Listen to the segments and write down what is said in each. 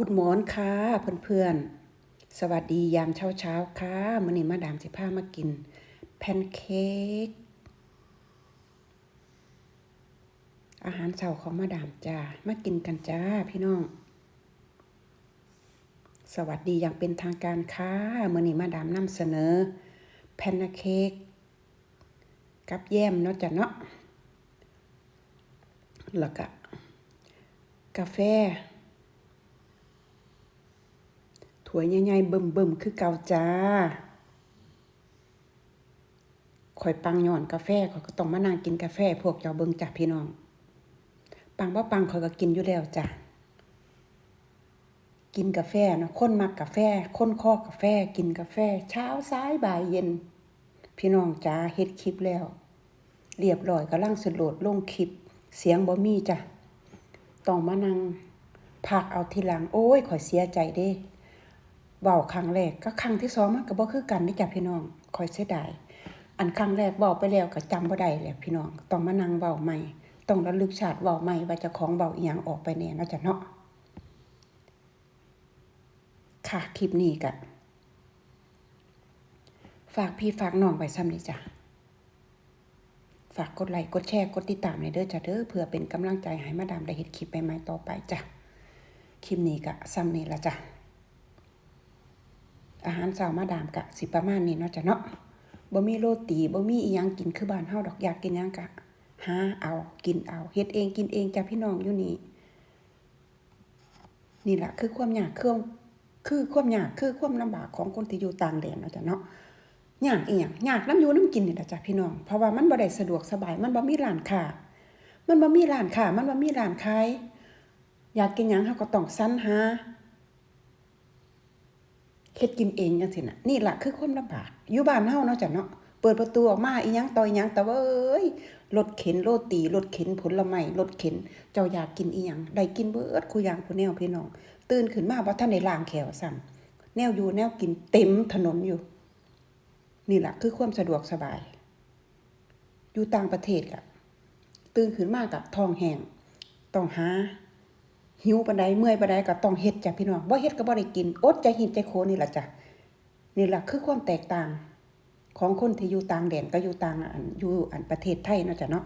กุดหมอนค่ะเพื่อนๆ สวัสดียามเช้าๆค่ะมื้อนี้มาดามสิพามากิน แพนเค้กอาหารเช้าของมาดามจ้ามากินกันจ้าพี่น้อง สวัสดีอย่างเป็นทางการค่ะมื้อนี้มาดามนำเสนอ แพนเค้กกับแยมเนาะจ้ะเนาะแล้วก็กาแฟ ถ้วยใหญ่ๆเบิ่มๆคือเก่าจ้าข่อยปังย้อนกาแฟข่อยก็ต้องมานั่งกินกาแฟ พวกเจ้าเบิ่งจ้ะพี่น้อง ปังบ่ปังข่อยก็กินอยู่แล้วจ้ะกินกาแฟเนาะคนมักกาแฟ คนคอกาแฟ กินกาแฟ เช้าสายบ่ายเย็น พี่น้องจ้าเฮ็ดคลิปแล้ว เรียบร้อยกำลังสิโหลดลงคลิป เสียงบ่มีจ้ะต้องมานั่งพักเอาทีหลัง โอ้ยข่อยเสียใจเด้ เว้าครั้งแรกก็ครั้งที่สองมันก็บ่คือกันนี่จ้ะพี่น้องคอยเสียดายอันครั้งแรกเว้าไปแล้วก็จำบ่ได้แล้วพี่น้องต้องมานั่งเว้าใหม่ต้องระลึกชาติเว้าใหม่ว่าจ้าของเว้าอีหยังออกไปแน่เนาะจ้ะเนาะค่ะคลิปนี้ก็ฝากพี่ฝากน้องไว้ซ้ำนี้จ้ะฝากกดไลค์กดแชร์กดติดตามในเด้อจ้ะเด้อเพื่อเป็นกำลังใจให้มาดามได้เฮ็ดคลิปใหม่ๆต่อไปจ้ะคลิปนี้ก็ซ้ำนี้ละจ้ะ อาหารเช้ามาดามกะสิประมาณนี้เนาะจ้ะเนาะบ่มีโรตีบ่มีอีหยังกินคือบ้านเฮาดอกอยากกินหยังกะหาเอากินเอาเฮ็ดเองกินเองจ้ะพี่น้องอยู่นี่นี่แหละคือความยากเครื่องคือความยากคือความลำบากของคนที่อยู่ต่างแดนเนาะจ้ะเนาะยากอีหยังยากน้ำอยู่น้ำกินนี่ล่ะจ้ะพี่น้องเพราะว่ามันบ่ได้สะดวกสบายมันบ่มีร้านค้ามันบ่มีร้านค้ามันบ่มีร้านขายอยากกินหยังเฮาก็ต้องสรรหา เฮ็ดกินเองจังซี่น่ะนี่ล่ะคือความลำบากอยู่บ้านเฮาเนาะจ้ะเนาะเปิดประตูออกมาอีหยังต่ออีหยังแต่ว่าเอ้ยรถเข็นโรตีรถเข็นผลไม้รถเข็น เจ้าอยากกินอีหยังได้กินเบิดคุยางผู้แนวพี่น้อง ตื่นขึ้นมาบ่ทันได้ล้างแขวซ้ำแนวอยู่แนวกินเต็มถนนอยู่ นี่ล่ะคือความสะดวกสบาย อยู่ต่างประเทศก็ตื่นขึ้นมากับท้องแห้งต้องหา หิวปานใดเมื่อยปานใดก็ต้องเฮ็ดจ้ะพี่น้องบ่เฮ็ดก็บ่ได้กินอดใจหินใจโคนี่ล่ะจ้ะนี่ล่ะคือความแตกต่าง ของคนที่อยู่ต่างแดนก็อยู่ต่างอันอยู่อันประเทศไทยเนาะจ้ะเนาะ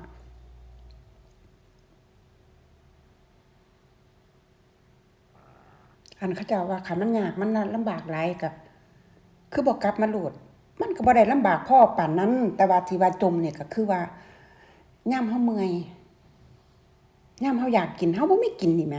อันเขาเจ้าว่าคันมันยากมันลำบากหลายก็คือบ่กกลับมาโลด มันก็บ่ได้ลำบากพ่อป่านนั้น แต่ว่าที่ว่าจมเนี่ยก็คือว่ายามเฮาเมื่อยยามเฮาอยากกินเฮาบ่มีกินนี่แหม